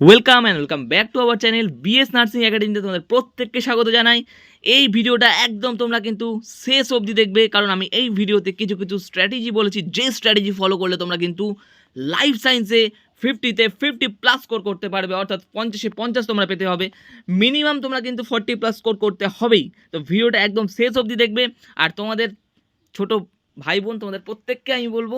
Welcome and welcome back to our channel BS nursing একাডেমিতে তোমাদের প্রত্যেককে স্বাগত জানাই। এই ভিডিওটা একদম তোমরা কিন্তু শেষ অবধি দেখবে, কারণ আমি এই ভিডিওতে কিছু কিছু স্ট্র্যাটেজি বলেছি, যে স্ট্র্যাটেজি ফলো করলে তোমরা কিন্তু লাইফ সায়েন্সে ফিফটিতে ফিফটি প্লাস স্কোর করতে পারবে, অর্থাৎ পঞ্চাশে পঞ্চাশ তোমরা পেতে হবে। মিনিমাম তোমরা কিন্তু ফর্টি প্লাস স্কোর করতে হবেই। তো ভিডিওটা একদম শেষ অবধি দেখবে। আর তোমাদের ছোট ভাই বোন, তোমাদের প্রত্যেককে আমি বলব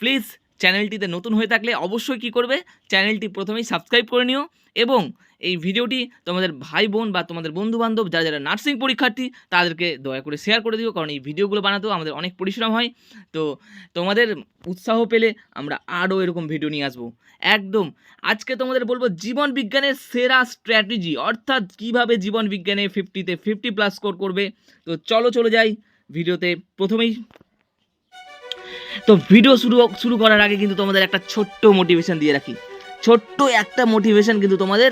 প্লিজ চ্যানেলটিতে নতুন হয়ে থাকলে অবশ্যই কি করবে? চ্যানেলটি প্রথমেই সাবস্ক্রাইব করে নিও এবং এই ভিডিওটি তোমাদের ভাই বোন বা তোমাদের বন্ধু বান্ধব যারা যারা নার্সিং পরীক্ষার্থী, তাদেরকে দয়া করে শেয়ার করে দিও। কারণ এই ভিডিওগুলো বানাতেও আমাদের অনেক পরিশ্রম হয়। তো তোমাদের উৎসাহ পেলে আমরা আরও এরকম ভিডিও নিয়ে আসব। একদম। আজকে তোমাদের বলব জীবন বিজ্ঞানের সেরা স্ট্র্যাটেজি অর্থাৎ কীভাবে জীবন বিজ্ঞানে ফিফটিতে ফিফটি প্লাস স্কোর করবে। তো চলো, চলে যাই। ভিডিওতে প্রথমেই তো ভিডিও শুরু শুরু করার আগে কিন্তু তোমাদের একটা ছোট্ট মোটিভেশন দিয়ে রাখি। ছোট্ট একটা মোটিভেশন কিন্তু তোমাদের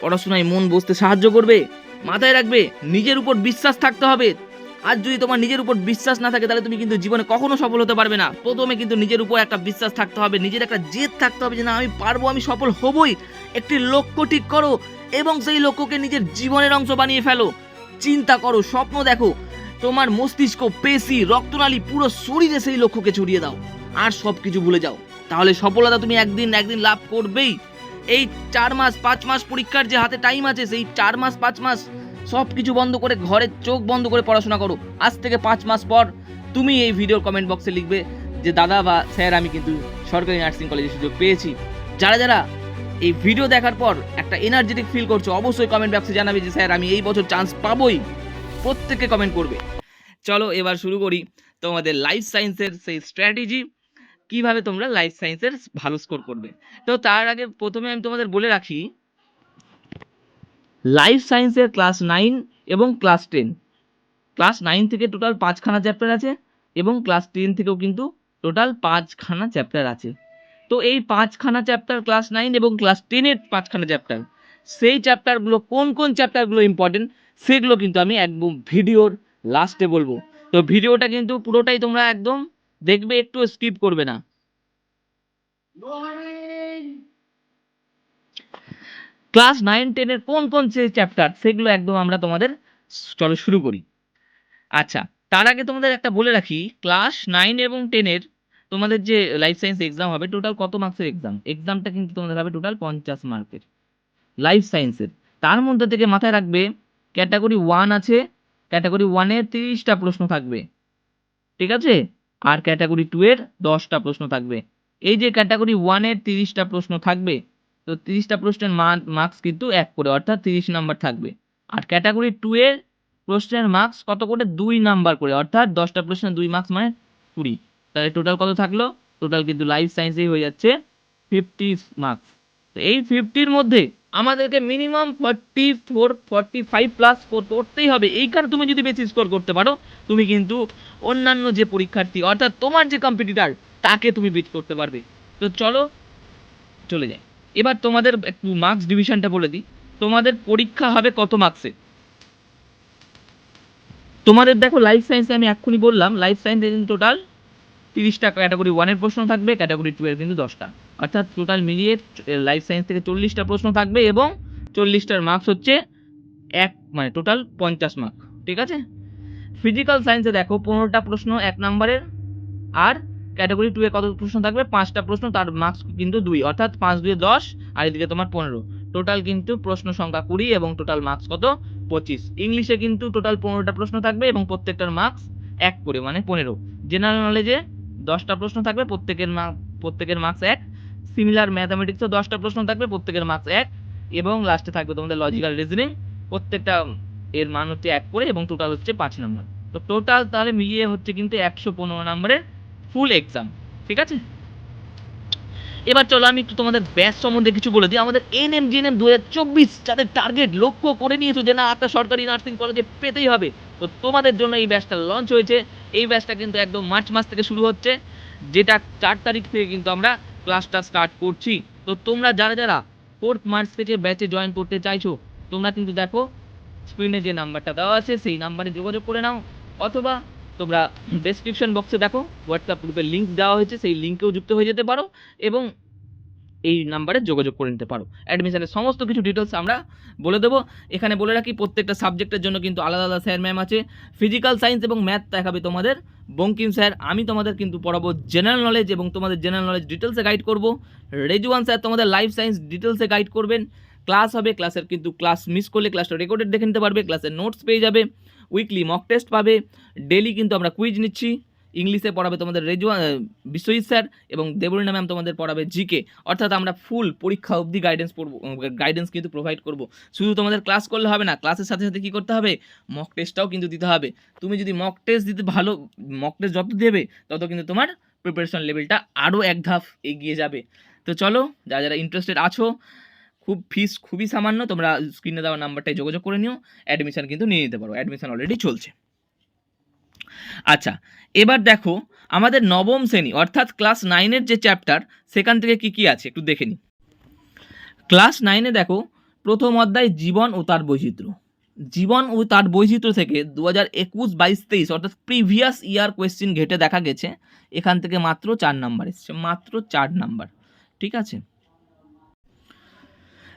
পড়াশোনায় মন বসতে সাহায্য করবে, মাথায় রাখবে, নিজের উপর বিশ্বাস থাকতে হবে। আর যদি তোমার নিজের উপর বিশ্বাস না থাকে, তাহলে তুমি কিন্তু জীবনে কখনো সফল হতে পারবে না। প্রথমে কিন্তু নিজের উপর একটা বিশ্বাস থাকতে হবে, নিজের একটা জেদ থাকতে হবে যে, না, আমি পারব, আমি সফল হবই। একটি লক্ষ্য ঠিক করো এবং সেই লক্ষ্যকে নিজের জীবনের অংশ বানিয়ে ফেলো। চিন্তা করো, স্বপ্ন দেখো তোমার মস্তিষ্ক, পেশি, রক্তনালী পুরো শরীরে সেই লক্ষ্যকে ছড়িয়ে দাও। আর সব কিছু ভুলে যাও। তাহলে সফলতা তুমি একদিন একদিন লাভ করবেই। এই চার মাস, পাঁচ মাস পরীক্ষার যে হাতে টাইম আছে, সেই চার মাস, পাঁচ মাস সব কিছু বন্ধ করে ঘরের চোখ বন্ধ করে পড়াশোনা করো। আজ থেকে পাঁচ মাস পর তুমি এই ভিডিওর কমেন্ট বক্সে লিখবে যে, দাদা বা স্যার, আমি কিন্তু সরকারি নার্সিং কলেজে সুযোগ পেয়েছি। যারা যারা এই ভিডিও দেখার পর একটা এনার্জেটিক ফিল করছ, অবশ্যই কমেন্ট বক্সে জানাবে যে, স্যার, আমি এই বছর চান্স পাবোই। প্রত্যেককে কমেন্ট করবে। চলো এবার শুরু করি তোমাদের লাইফ সায়েন্সের সেই স্ট্র্যাটেজি কীভাবে তোমরা লাইফ সায়েন্সের ভালো স্কোর করবে। তো তার আগে প্রথমে আমি তোমাদের বলে রাখি লাইফ সায়েন্সের ক্লাস নাইন এবং ক্লাস টেন ক্লাস নাইন থেকে টোটাল পাঁচখানা চ্যাপ্টার আছে এবং ক্লাস টেন থেকেও কিন্তু টোটাল পাঁচখানা চ্যাপ্টার আছে। তো এই পাঁচখানা চ্যাপ্টার ক্লাস নাইন এবং ক্লাস টেনের পাঁচখানা চ্যাপ্টার সেই চ্যাপ্টারগুলো কোন কোন চ্যাপ্টারগুলো ইম্পর্টেন্ট সেগুলো কিন্তু আমি একদম ভিডিওর লাস্টে বলব। তো ভিডিওটা কিন্তু পুরোটাই তোমরা একদম দেখবে একটু স্কিপ করবে না। ক্লাস নাইন টেনের কোন কোন যে চ্যাপ্টার সেগুলো একদম আমরা তোমাদের চলো শুরু করি। আচ্ছা তার আগে তোমাদের একটা বলে রাখি ক্লাস নাইন এবং টেনের তোমাদের যে লাইফ সায়েন্স এক্সাম হবে টোটাল কত মার্কসের এক্সাম এক্সামটা কিন্তু তোমাদের হবে টোটাল পঞ্চাশ মার্কের লাইফ সায়েন্সের তার মধ্যে থেকে মাথায় রাখবে ক্যাটাগরি ওয়ান আছে, ক্যাটাগরি ওয়ানের তিরিশটা প্রশ্ন থাকবে। ঠিক আছে? আর ক্যাটাগরি টু এর দশটা প্রশ্ন থাকবে। এই যে ক্যাটাগরি ওয়ানের তিরিশটা প্রশ্ন থাকবে, তো তিরিশটা প্রশ্নের মার্কস কিন্তু এক করে, অর্থাৎ তিরিশ নাম্বার থাকবে। আর ক্যাটাগরি টু এর প্রশ্নের মার্কস কত করে? দুই নাম্বার করে, অর্থাৎ দশটা প্রশ্নের দুই মার্কস মানে কুড়ি। তাহলে টোটাল কত থাকল? টোটাল কিন্তু লাইফ সায়েন্সেই হয়ে যাচ্ছে ফিফটি মার্কস তো এই ফিফটির মধ্যে আমাদেরকে minimum forty four forty five plus score করতেই হবে। এই কারণে তুমি যদি বেশি স্কোর করতে পারো, তুমি কিন্তু অন্যান্য যে পরীক্ষার্থী, অর্থাৎ তোমার যে কম্পিটিটার তাকে তুমি বিট করতে পারবে। তো চলো, চলে যাই। এবার তোমাদের একটু মার্কস ডিভিশনটা বলে দিই। তোমাদের পরীক্ষা হবে কত মার্কসে তোমাদের দেখো লাইফ সায়েন্সে আমি এক্ষুনি বললাম লাইফ সায়েন্সে টোটাল তিরিশটা ক্যাটাগরি ওয়ানের প্রশ্ন থাকবে ক্যাটাগরি টু এর কিন্তু দশটা। অর্থাৎ টোটাল মিলিয়ে লাইফ সায়েন্স থেকে চল্লিশটা প্রশ্ন থাকবে এবং চল্লিশটার মার্কস হচ্ছে এক মানে টোটাল পঞ্চাশ মার্ক ঠিক আছে? ফিজিক্যাল সায়েন্সে দেখো, পনেরোটা প্রশ্ন এক নম্বরের, আর ক্যাটাগরি টু এ কত প্রশ্ন থাকবে? পাঁচটা প্রশ্ন, তার মার্কস কিন্তু দুই, অর্থাৎ পাঁচ দুয়ে দশ, আর এদিকে তোমার পনেরো। টোটাল কিন্তু প্রশ্ন সংখ্যা কুড়ি এবং টোটাল মার্কস কত? পঁচিশ। ইংলিশে কিন্তু টোটাল পনেরোটা প্রশ্ন থাকবে এবং প্রত্যেকটার মার্কস এক করে মানে পনেরো। জেনারেল নলেজে দশটা প্রশ্ন থাকবে, প্রত্যেকের মার্ক প্রত্যেকের মার্কস এক। সিমিলার ম্যাথামেটিক্সও দশটা প্রশ্ন থাকবে, প্রত্যেকের মার্কস এক। এবং লাস্টে থাকবে তোমাদের লজিক্যাল রিজনিং প্রত্যেকটা এর মান হচ্ছে এক করে এবং টোটাল হচ্ছে পাঁচ নম্বর তো টোটাল তাহলে মিলিয়ে হচ্ছে কিন্তু একশো পনেরো নম্বরের ফুল এক্সাম ঠিক আছে? এবার চলো আমি একটু তোমাদের ব্যাচ সম্বন্ধে কিছু বলে দিই। আমাদের N M G N M দু হাজার চব্বিশ যাদের টার্গেট লক্ষ্য করে নিয়েছো যে না একটা সরকারি নার্সিং কলেজে পেতেই হবে। তো তোমাদের জন্য এই ব্যাচটা লঞ্চ হয়েছে। এই ব্যাচটা কিন্তু একদম মার্চ মাস থেকে শুরু হচ্ছে। যেটা চার তারিখ থেকে কিন্তু আমরা ক্লাসটা স্টার্ট করছি। তো তোমরা যারা যারা ফোর্থ মার্চ থেকে ব্যাচে জয়েন করতে চাইছো, তোমরা কিন্তু দেখো স্ক্রিনে যে নাম্বারটা দেওয়া আছে, সেই নাম্বারে যোগাযোগ করে নাও। অথবা তোমরা ডেসক্রিপশন বক্সে দেখো হোয়াটসঅ্যাপ গ্রুপের লিঙ্ক দেওয়া হয়েছে, সেই লিঙ্কেও যুক্ত হয়ে যেতে পারো। এবং এই নাম্বারে যোগাযোগ করে নিতে পারো। অ্যাডমিশনের সমস্ত কিছু ডিটেলস আমরা বলে দেবো। এখানে বলে রাখি, প্রত্যেকটা সাবজেক্টের জন্য কিন্তু আলাদা আলাদা স্যার ম্যাম আছে। ফিজিক্যাল সায়েন্স এবং ম্যাথ দেখাবে তোমাদের। বঙ্কিম স্যার আমি তোমাদের কিন্তু পড়াবো জেনারেল নলেজ এবং তোমাদের জেনারেল নলেজ ডিটেলসে গাইড করব। রেজুয়ান স্যার তোমাদের লাইফ সায়েন্স ডিটেলসে গাইড করবেন। ক্লাস হবে ক্লাসের কিন্তু ক্লাস মিস করলে ক্লাসটা রেকর্ডেড দেখে নিতে পারবে ক্লাসের নোটস পেয়ে যাবে। উইকলি মক টেস্ট পাবে। ডেলি কিন্তু আমরা কুইজ নিচ্ছি। ইংলিশে পড়াবে তোমাদের রেজুয়া বিশ্বজিৎ স্যার এবং দেবরিনা ম্যাম তোমাদের পড়াবে জিকে। অর্থাৎ আমরা ফুল পরীক্ষা অবধি গাইডেন্স পড়ব গাইডেন্স কিন্তু প্রোভাইড করব। শুধু তোমাদের ক্লাস করলে হবে না ক্লাসের সাথে সাথে কী করতে হবে? মক টেস্টটাও কিন্তু দিতে হবে। তুমি যদি মক টেস্ট দিতে ভালো মক টেস্ট যত দেবে, তত কিন্তু তোমার প্রিপারেশন লেভেলটা আরও এক ধাপ এগিয়ে যাবে। তো চলো, যারা যারা ইন্টারেস্টেড আছো, খুব ফিস খুবই সামান্য, তোমরা স্ক্রিনে দেওয়া নাম্বারটায় যোগাযোগ করে নিও। অ্যাডমিশন কিন্তু নিয়ে নিতে পারো অ্যাডমিশন অলরেডি চলছে। আচ্ছা এবার দেখো আমাদের নবম শ্রেণি, অর্থাৎ ক্লাস নাইনের যে চ্যাপ্টার সেখান থেকে কি কি আছে? একটু দেখে নিই ক্লাস নাইনে দেখো, প্রথম অধ্যায় জীবন ও তার বৈচিত্র্য। জীবন ও তার বৈচিত্র্য থেকে দু হাজার একুশ বাইশ তেইশ, অর্থাৎ প্রিভিয়াস ইয়ার কোয়েশ্চেন ঘেটে দেখা গেছে, এখান থেকে মাত্র চার নাম্বার এসছে, মাত্র চার নাম্বার। ঠিক আছে?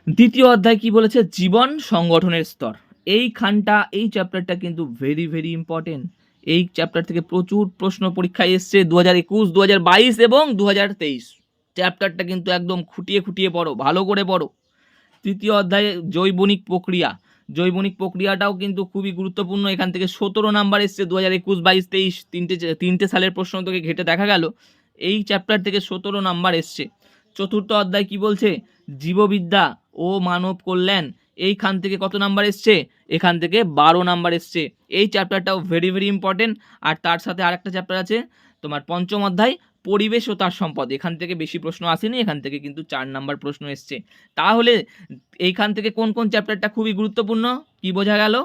দ্বিতীয় অধ্যায় কি বলেছে? জীবন সংগঠনের স্তর। এইখানটা, এই চ্যাপ্টারটা কিন্তু ভেরি ভেরি ইম্পর্টেন্ট এই চ্যাপ্টার থেকে প্রচুর প্রশ্ন পরীক্ষায় এসছে দু হাজার একুশ দু হাজার বাইশ এবং দু হাজার তেইশ। চ্যাপ্টারটা কিন্তু একদম খুঁটিয়ে খুঁটিয়ে পড়ো, ভালো করে পড়ো। তৃতীয় অধ্যায়ে জৈবনিক প্রক্রিয়া। জৈবনিক প্রক্রিয়াটাও কিন্তু খুবই গুরুত্বপূর্ণ। এখান থেকে সতেরো নাম্বার এসছে দু হাজার একুশ, বাইশ, তেইশ। তিনটে তিনটে সালের প্রশ্ন তোকে ঘেটে দেখা গেল। এই চ্যাপ্টার থেকে সতেরো নাম্বার এসছে। চতুর্থ অধ্যায় কি বলছে? জীববিদ্যা ও মানব কল্যাণ। এইখান থেকে কত নাম্বার এসছে? এখান থেকে বারো নাম্বার এসছে। এই চ্যাপ্টারটাও ভেরি ভেরি ইম্পর্টেন্ট আর তার সাথে আর একটা চ্যাপ্টার আছে, তোমার পঞ্চম অধ্যায়, পরিবেশ ও তার সম্পদ। এখান থেকে বেশি প্রশ্ন আসেনি, এখান থেকে কিন্তু চার নাম্বার প্রশ্ন এসছে। তাহলে এইখান থেকে কোন কোন চ্যাপ্টারটা খুবই গুরুত্বপূর্ণ? কি বোঝা গেল?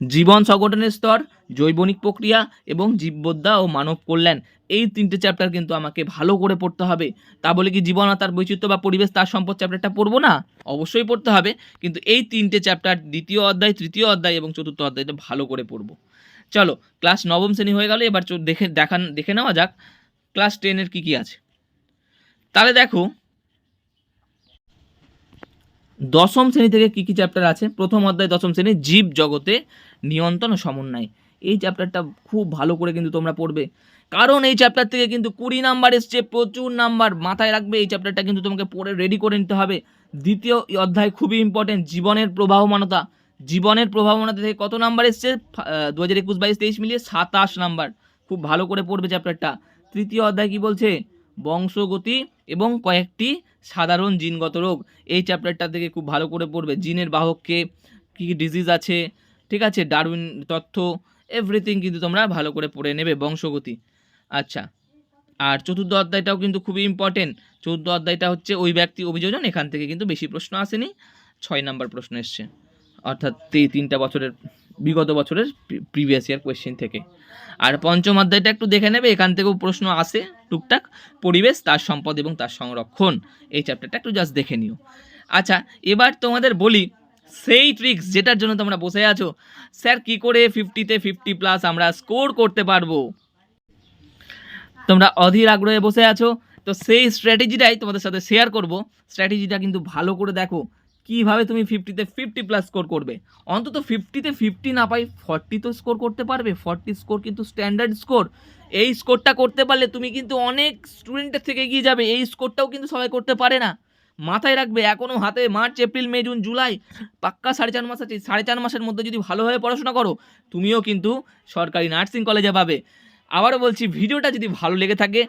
জীবন সংগঠনের স্তর, জৈবনিক প্রক্রিয়া এবং জীববিদ্যা ও মানব কল্যাণ। এই তিনটে চ্যাপ্টার কিন্তু আমাকে ভালো করে পড়তে হবে। তা বলে কি জীবন তার বৈচিত্র্য বা পরিবেশ, তার সম্পদ চ্যাপ্টারটা পড়ব না? অবশ্যই পড়তে হবে, কিন্তু এই তিনটে চ্যাপ্টার দ্বিতীয় অধ্যায়, তৃতীয় অধ্যায় এবং চতুর্থ অধ্যায়টা ভালো করে পড়ব। চলো ক্লাস নবম শ্রেণি হয়ে গেল, এবার দেখে দেখান দেখে নেওয়া যাক ক্লাস টেনের কী কী আছে। তাহলে দেখো, দশম শ্রেণি থেকে কী কী চ্যাপ্টার আছে? প্রথম অধ্যায়, দশম শ্রেণি, জীব জগতে নিয়ন্ত্রণ সমন্বয়। এই চ্যাপ্টারটা খুব ভালো করে কিন্তু তোমরা পড়বে। কারণ এই চ্যাপ্টার থেকে কিন্তু কুড়ি নাম্বার এসছে, প্রচুর নাম্বার মাথায় রাখবে। এই চ্যাপ্টারটা কিন্তু তোমাকে পড়ে রেডি করে নিতে হবে। দ্বিতীয় অধ্যায় খুবই ইম্পর্টেন্ট জীবনের প্রবাহমানতা। জীবনের প্রভাবনাতে থেকে কত নাম্বার এসছে? দু হাজার একুশ বাইশ তেইশ মিলিয়ে সাতাশ নাম্বার। খুব ভালো করে পড়বে চ্যাপ্টারটা তৃতীয় অধ্যায় কি বলছে? বংশগতি এবং কয়েকটি সাধারণ জিনগত রোগ। এই চ্যাপ্টারটা থেকে খুব ভালো করে পড়বে। জিনের বাহককে কী কী ডিজিজ আছে? ঠিক আছে? ডারউইন, তথ্য এভরিথিং কিন্তু তোমরা ভালো করে পড়ে নেবে, বংশগতি। আচ্ছা আর চতুর্থ অধ্যায়টাও কিন্তু খুবই ইম্পর্টেন্ট চতুর্থ অধ্যায়টা হচ্ছে ওই ব্যক্তি অভিযোজন, এখান থেকে কিন্তু বেশি প্রশ্ন আসেনি। ছয় নাম্বার প্রশ্ন এসছে। অর্থাৎ তিনটা বছরের, বিগত বছরের প্রিভিয়াস ইয়ার কোয়েশ্চেন থেকে। আর পঞ্চম অধ্যায়টা একটু দেখে নেবে, এখান থেকেও প্রশ্ন আসে টুকটাক। পরিবেশ, তার সম্পদ এবং তার সংরক্ষণ। এই চ্যাপ্টারটা একটু জাস্ট দেখে নিও। আচ্ছা এবার তোমাদের বলি সেই ট্রিক্স যেটার জন্য তোমরা বসে আছো। স্যার, কি করে ফিফটিতে ফিফটি প্লাস আমরা স্কোর করতে পারব? তোমরা অধীর আগ্রহে বসে আছো। তো সেই স্ট্র্যাটেজিটাই তোমাদের সাথে শেয়ার করব। স্ট্র্যাটেজিটা কিন্তু ভালো করে দেখো। কীভাবে তুমি ফিফটিতে ফিফটি প্লাস স্কোর করবে? অন্তত ফিফটিতে ফিফটি না পাই ফর্টি তো স্কোর করতে পারবে। ফর্টি স্কোর কিন্তু স্ট্যান্ডার্ড স্কোর এই স্কোরটা করতে পারলে তুমি কিন্তু অনেক স্টুডেন্টের থেকে এগিয়ে যাবে। এই স্কোরটাও কিন্তু সবাই করতে পারে না। মাথায় রাখবে এখনও হাতে March, April, May, June, July, পাক্কা সাড়ে চার মাস আছে। সাড়ে চার মাসের মধ্যে যদি ভালোভাবে পড়াশোনা করো, তুমিও কিন্তু সরকারি নার্সিং কলেজে পাবে। আবারও বলছি, ভিডিওটা যদি ভালো লেগে থাকে,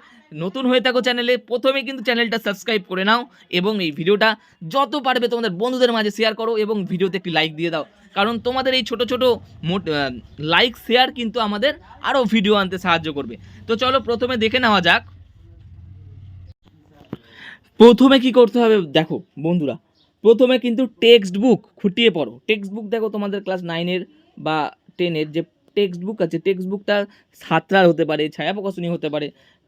নতুন হয়ে থাকো চ্যানেলে, প্রথমে কিন্তু চ্যানেলটা সাবস্ক্রাইব করে নাও এবং এই ভিডিওটা যত পারবে তোমাদের বন্ধুদের মাঝে শেয়ার করো এবং ভিডিওতে একটি লাইক দিয়ে দাও। কারণ তোমাদের এই ছোট ছোট মোট লাইক, শেয়ার কিন্তু আমাদের আরও ভিডিও আনতে সাহায্য করবে। তো চলো প্রথমে দেখে নেওয়া যাক। প্রথমে কি করতে হবে? দেখো, বন্ধুরা, প্রথমে কিন্তু টেক্সট বুক খুঁটিয়ে পড়ো। টেক্সট বুক দেখো তোমাদের ক্লাস নাইনের বা টেনের যে টেক্সট বুক আছে টেক্সট বুকটা সাতরার হতে পারে ছায়া প্রকাশনী হতে পারে।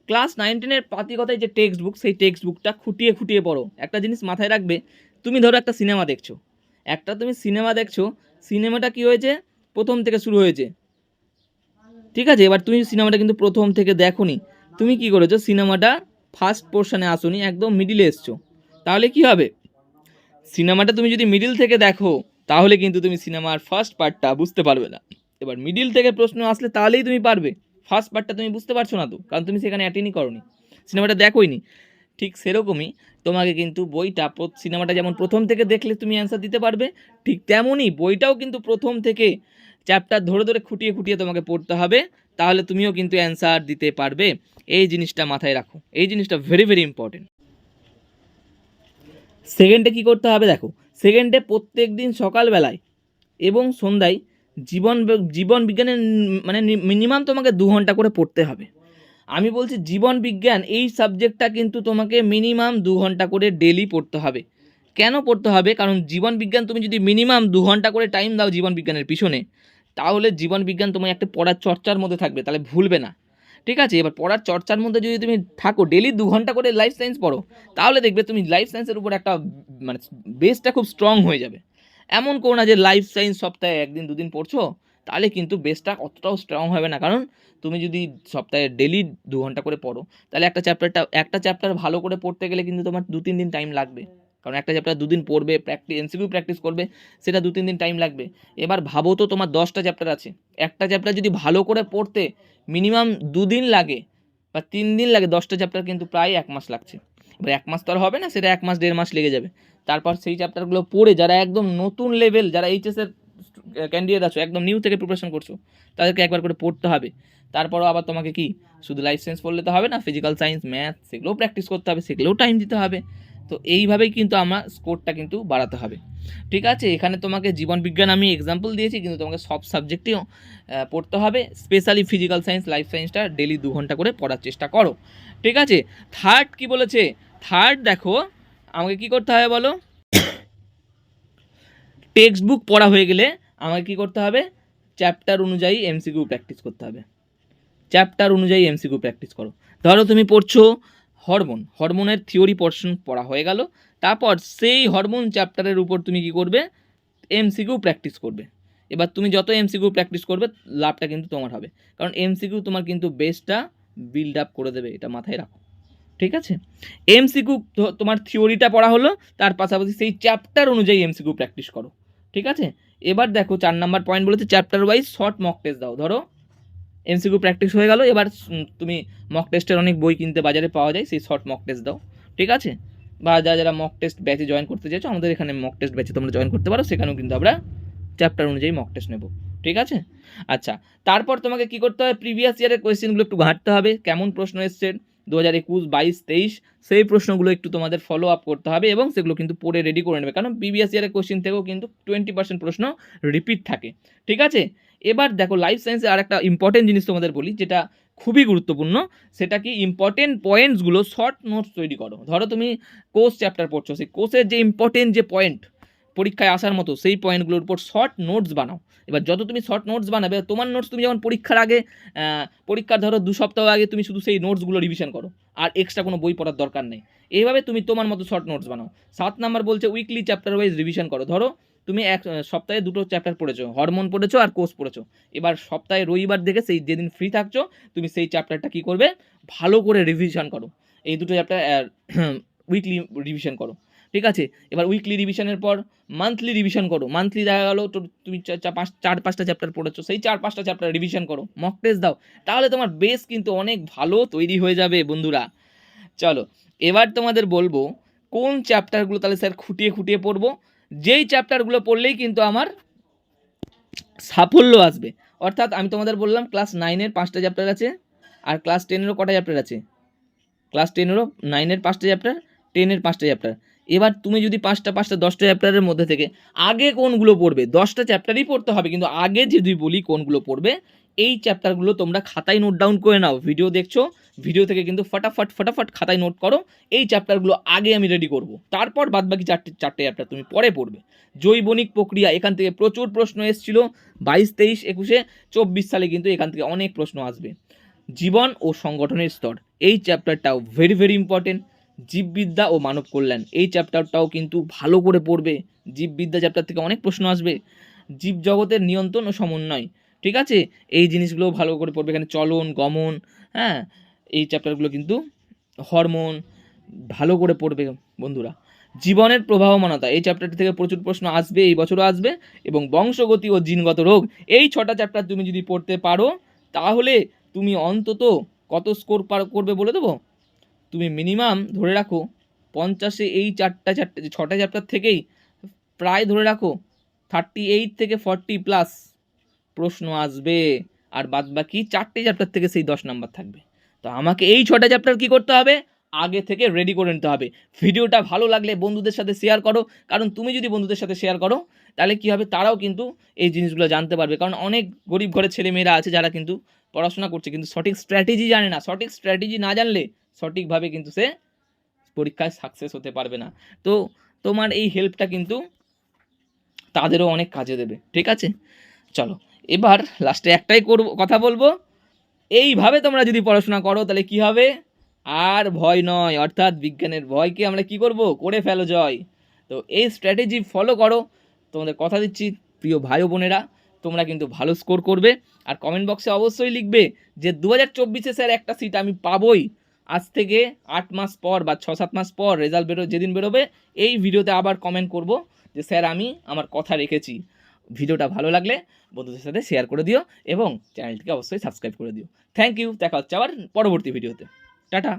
ক্লাস নাইন টেনের পাতিকতায় যে টেক্সট বুক সেই টেক্সট বুকটা খুঁটিয়ে খুঁটিয়ে পড়ো। একটা জিনিস মাথায় রাখবে, তুমি ধরো একটা সিনেমা দেখছ। একটা তুমি সিনেমা দেখছ সিনেমাটা কি হয়েছে? প্রথম থেকে শুরু হয়েছে। ঠিক আছে? এবার তুমি সিনেমাটা কিন্তু প্রথম থেকে দেখোনি। তুমি কি করেছ? সিনেমাটা ফার্স্ট পোর্শনে আসুনি, একদম মিডিলে এসছো। তাহলে কি হবে? সিনেমাটা তুমি যদি মিডিল থেকে দেখো, তাহলে কিন্তু তুমি সিনেমার ফার্স্ট পার্টটা বুঝতে পারবে না। এবার মিডিল থেকে প্রশ্ন আসলে তাহলেই তুমি পারবে। ফার্স্ট পার্টটা তুমি বুঝতে পারছ না তো, কারণ তুমি সেখানে অ্যাটেন্ডই করনি। সিনেমাটা দেখোই নি। ঠিক সেরকমই তোমাকে কিন্তু বইটা সিনেমাটা যেমন প্রথম থেকে দেখলে তুমি অ্যান্সার দিতে পারবে, ঠিক তেমনই বইটাও কিন্তু প্রথম থেকে চ্যাপ্টার ধরে ধরে খুঁটিয়ে খুঁটিয়ে তোমাকে পড়তে হবে, তাহলে তুমিও কিন্তু অ্যান্সার দিতে পারবে। এই জিনিসটা মাথায় রাখো। এই জিনিসটা ভেরি ভেরি ইম্পর্টেন্ট সেকেন্ডে কি করতে হবে দেখো। সেকেন্ডে প্রত্যেক দিন সকালবেলায় এবং সন্ধ্যায় জীবন জীবন বিজ্ঞানের মানে মিনিমাম তোমাকে দু ঘণ্টা করে পড়তে হবে। আমি বলছি জীবন বিজ্ঞান, এই সাবজেক্টটা কিন্তু তোমাকে মিনিমাম দু ঘণ্টা করে ডেলি পড়তে হবে। কেন পড়তে হবে? কারণ জীবন বিজ্ঞান তুমি যদি মিনিমাম দু ঘণ্টা করে টাইম দাও জীবন বিজ্ঞানের পিছনে তাহলে জীবন বিজ্ঞান তোমার একটা পড়ার চর্চার মধ্যে থাকবে, তাহলে ভুলবে না। ঠিক আছে? এবার পড়ার চর্চার মধ্যে যদি তুমি থাকো ডেলি দু ঘণ্টা করে লাইফ সায়েন্স পড়ো, তাহলে দেখবে তুমি লাইফ সায়েন্সের উপর একটা মানে বেসটা খুব স্ট্রং হয়ে যাবে। এমন করো না যে লাইফ সায়েন্স সপ্তাহে একদিন, দুদিন পড়ছো, তাহলে কিন্তু বেসটা অতটাও স্ট্রং হবে না। কারণ তুমি যদি সপ্তাহে ডেলি দু ঘণ্টা করে পড়ো, তাহলে একটা চ্যাপ্টারটা একটা চ্যাপ্টার ভালো করে পড়তে গেলে কিন্তু তোমার দু তিন দিন টাইম লাগবে। কারণ একটা চ্যাপ্টার দুদিন পড়বে প্র্যাকটিস এনসিকিউ প্র্যাকটিস করবে, সেটা দু, তিন দিন টাইম লাগবে। এবার ভাবো তো তোমার দশটা চ্যাপ্টার আছে। একটা চ্যাপ্টার যদি ভালো করে পড়তে মিনিমাম দুদিন লাগে বা তিন দিন লাগে, দশটা চ্যাপ্টার কিন্তু প্রায় এক মাস লাগছে। এবার এক মাস তো আর হবে না, সেটা এক মাস, দেড় মাস লেগে যাবে। তারপর সেই চ্যাপ্টারগুলো পড়ে যারা একদম নতুন লেভেল যারা এইচএসের ক্যান্ডিডেট আছো, একদম নিউ থেকে প্রিপারেশন করছ, তাদেরকে একবার করে পড়তে হবে। তারপরও আবার তোমাকে কি? শুধু লাইফ সায়েন্স পড়লে তো হবে না ফিজিক্যাল সায়েন্স ম্যাথ সেগুলোও প্র্যাকটিস করতে হবে, সেগুলোও টাইম দিতে হবে। তো এইভাবেই কিন্তু আমার স্কোরটা কিন্তু বাড়াতে হবে। ঠিক আছে? এখানে তোমাকে জীবন বিজ্ঞান আমি এক্সাম্পল দিয়েছি, কিন্তু তোমাকে সব সাবজেক্টেও পড়তে হবে। স্পেশালি ফিজিক্যাল সায়েন্স লাইফ সায়েন্সটা ডেলি দু ঘণ্টা করে পড়ার চেষ্টা করো। ঠিক আছে? থার্ড কি বলেছে? থার্ড দেখো, আমাকে কি করতে হবে বলো? টেক্সট বুক পড়া হয়ে গেলে আমাকে কি করতে হবে? চ্যাপ্টার অনুযায়ী এমসিকিউ প্র্যাকটিস করতে হবে। চ্যাপ্টার অনুযায়ী এমসিকিউ প্র্যাকটিস করো। ধরো তুমি পড়ছো হরমোন হরমোনের থিওরি পোর্শন পড়া হয়ে গেল। তারপর সেই হরমোন চ্যাপ্টারের উপর তুমি কি করবে? এমসিকিউ প্র্যাকটিস করবে। এবার তুমি যত এমসিকিউ প্র্যাকটিস করবে, লাভটা কিন্তু তোমার হবে। কারণ এমসিকিউ তোমার কিন্তু বেসটা বিল্ড আপ করে দেবে, এটা মাথায় রাখো। ঠিক আছে? এমসিকিউ তোমার থিওরিটা পড়া হলো, তার পাশাপাশি সেই চ্যাপ্টার অনুযায়ী এমসিকিউ প্র্যাকটিস করো। ঠিক আছে? এবার দেখো, চার নাম্বার পয়েন্ট বলেছে chapter wise short mock test দাও। ধরো এমসিকিউ প্র্যাকটিস হয়ে গেল। এবার তুমি মক টেস্টের অনেক বই কিনতে বাজারে পাওয়া যায়, সেই শর্ট মক টেস্ট দাও। ঠিক আছে? বা যারা যারা মক টেস্ট ব্যাচে জয়েন করতে চাইছো, আমাদের এখানে মক টেস্ট ব্যাচে তোমরা জয়েন করতে পারো, সেখানেও কিন্তু আমরা চ্যাপ্টার অনুযায়ী মক টেস্ট নেব। ঠিক আছে? আচ্ছা তারপর তোমাকে কি করতে হবে? প্রিভিয়াস ইয়ারের কোয়েশ্চেনগুলো একটু ঘাঁটতে হবে। কেমন প্রশ্ন এসছে? দু হাজার একুশ, বাইশ, তেইশ, সেই প্রশ্নগুলো একটু তোমাদের ফলো আপ করতে হবে এবং সেগুলো কিন্তু পড়ে রেডি করে নেবে। কারণ প্রিভিয়াস ইয়ারের কোয়েশ্চেন থেকেও কিন্তু টোয়েন্টি পার্সেন্ট প্রশ্ন রিপিট থাকে। ঠিক আছে? এবার দেখো লাইফ সায়েন্সে আর একটা ইম্পর্টেন্ট জিনিস তোমাদের বলি, যেটা খুবই গুরুত্বপূর্ণ, সেটা কি ইম্পর্টেন্ট পয়েন্টসগুলো শর্ট নোটস তৈরি করো। ধরো তুমি কোর্স চ্যাপ্টার পড়ছো, সেই কোর্সের যে ইম্পর্টেন্ট যে পয়েন্ট পরীক্ষায় আসার মতো, সেই পয়েন্টগুলোর উপর শর্ট নোটস বানাও। এবার যত তুমি শর্ট নোটস বানাবে, তোমার নোটস তুমি যখন পরীক্ষার আগে পরীক্ষার ধরো দু সপ্তাহ আগে তুমি শুধু সেই নোটসগুলো রিভিশন করো, আর এক্সট্রা কোনো বই পড়ার দরকার নেই। এইভাবে তুমি তোমার মতো শর্ট নোটস বানাও। সাত নাম্বার বলছে উইকলি চ্যাপ্টার ওয়াইজ রিভিশন করো। ধরো তুমি এক সপ্তাহে দুটো চ্যাপ্টার পড়েছো হরমোন পড়েছো আর কোর্স পড়েছো। এবার সপ্তাহে রবিবার দেখে সেই যেদিন ফ্রি থাকছো, তুমি সেই চ্যাপ্টারটা কী করবে? ভালো করে রিভিশন করো। এই দুটো চ্যাপ্টার উইকলি রিভিশন করো। ঠিক আছে? এবার উইকলি রিভিশনের পর মান্থলি রিভিশন করো। মান্থলি দেখা গেলো তুমি পাঁচ, চার, পাঁচটা চ্যাপ্টার পড়েছো, সেই চার, পাঁচটা চ্যাপ্টার রিভিশন করো। মক টেস্ট দাও। তাহলে তোমার বেস কিন্তু অনেক ভালো তৈরি হয়ে যাবে, বন্ধুরা। চলো, এবার তোমাদের বলব, কোন চ্যাপ্টারগুলো তাহলে স্যার খুঁটিয়ে খুঁটিয়ে পড়ব? যেই চ্যাপ্টারগুলো পড়লেই কিন্তু আমার সাফল্য আসবে। অর্থাৎ আমি তোমাদের বললাম ক্লাস নাইনের পাঁচটা চ্যাপ্টার আছে, আর ক্লাস টেনেরও কটা চ্যাপ্টার আছে? ক্লাস টেনেরও নাইনের পাঁচটা চ্যাপ্টার টেনের পাঁচটা চ্যাপ্টার এবার তুমি যদি পাঁচটা পাঁচটা, দশটা চ্যাপ্টারের মধ্যে থেকে আগে কোনগুলো পড়বে? দশটা চ্যাপ্টারই পড়তে হবে, কিন্তু আগে যদি বলি কোনগুলো পড়বে এই চ্যাপ্টারগুলো তোমরা খাতায় নোট ডাউন করে নাও। ভিডিও দেখছ ভিডিও থেকে কিন্তু ফটাফট ফটাফট খাতায় নোট করো। এই চ্যাপ্টারগুলো আগে আমি রেডি করব। তারপর বাদবাকি চারটে চারটে চ্যাপ্টার তুমি পরে পড়বে। জৈবনিক প্রক্রিয়া, এখান থেকে প্রচুর প্রশ্ন এসেছিল। বাইশ, তেইশ, একুশে, চব্বিশ সালে কিন্তু এখান থেকে অনেক প্রশ্ন আসবে। জীবন ও সংগঠনের স্তর, এই চ্যাপ্টারটাও ভেরি ভেরি ইম্পর্টেন্ট জীববিদ্যা ও মানব কল্যাণ, এই চ্যাপ্টারটাও কিন্তু ভালো করে পড়বে। জীববিদ্যা চ্যাপ্টার থেকে অনেক প্রশ্ন আসবে। জীবজগতের নিয়ন্ত্রণ ও সমন্বয় ঠিক আছে? এই জিনিসগুলো ভালো করে পড়বে। এখানে চলন, গমন হ্যাঁ? এই চ্যাপ্টারগুলো কিন্তু হরমোন ভালো করে পড়বে বন্ধুরা। জীবনের প্রবাহমানতা, এই চ্যাপ্টারটি থেকে প্রচুর প্রশ্ন আসবে, এই বছরও আসবে এবং বংশগতি ও জিনগত রোগ। এই ছটা চ্যাপ্টার তুমি যদি পড়তে পারো, তাহলে তুমি অন্তত কত স্কোর পার করবে বলে দেবো? তুমি মিনিমাম ধরে রাখো, পঞ্চাশে এই চারটা চারটে ছটা চ্যাপ্টার থেকেই প্রায় ধরে রাখো থার্টি এইট থেকে ফর্টি প্লাস প্রশ্ন আসবে। আর বাদ বাকি চারটে চ্যাপ্টার থেকে সেই দশ নাম্বার থাকবে। তো আমাকে এই ছটা চ্যাপ্টার কি করতে হবে? আগে থেকে রেডি করে নিতে হবে। ভিডিওটা ভালো লাগলে বন্ধুদের সাথে শেয়ার করো। কারণ তুমি যদি বন্ধুদের সাথে শেয়ার করো, তাহলে কী হবে? তারাও কিন্তু এই জিনিসগুলো জানতে পারবে। কারণ অনেক গরিব ঘরের ছেলেমেয়েরা আছে যারা কিন্তু পড়াশোনা করছে, কিন্তু সঠিক স্ট্র্যাটেজি জানে না। সঠিক স্ট্র্যাটেজি না জানলে সঠিকভাবে কিন্তু সে পরীক্ষায় সাকসেস হতে পারবে না। তো তোমার এই হেল্পটা কিন্তু তাদেরও অনেক কাজে দেবে। ঠিক আছে? চলো। এবার লাস্টে একটাই করব, কথা বলব। এইভাবে তোমরা যদি পড়াশোনা করো, তাহলে কি হবে? আর ভয় নয়, অর্থাৎ বিজ্ঞানের ভয়কে আমরা কি করব? করে ফেলো জয়। তো এই স্ট্র্যাটেজি ফলো করো। তোমাদের কথা দিচ্ছি, প্রিয় ভাই বোনেরা, তোমরা কিন্তু ভালো স্কোর করবে। আর কমেন্ট বক্সে অবশ্যই লিখবে যে দু হাজার চব্বিশে স্যার একটা সিট আমি পাবই। আজ থেকে আট মাস পর বা ছ সাত মাস পর রেজাল্ট বেরো, যেদিন বেরোবে, এই ভিডিওতে আবার কমেন্ট করব যে, স্যার, আমি আমার কথা রেখেছি। ভিডিওটা ভালো লাগলে বন্ধুদের সাথে শেয়ার করে দিও এবং চ্যানেলটিকে অবশ্যই সাবস্ক্রাইব করে দিও। থ্যাংক ইউ দেখা হচ্ছে আবার পরবর্তী ভিডিওতে টাটা।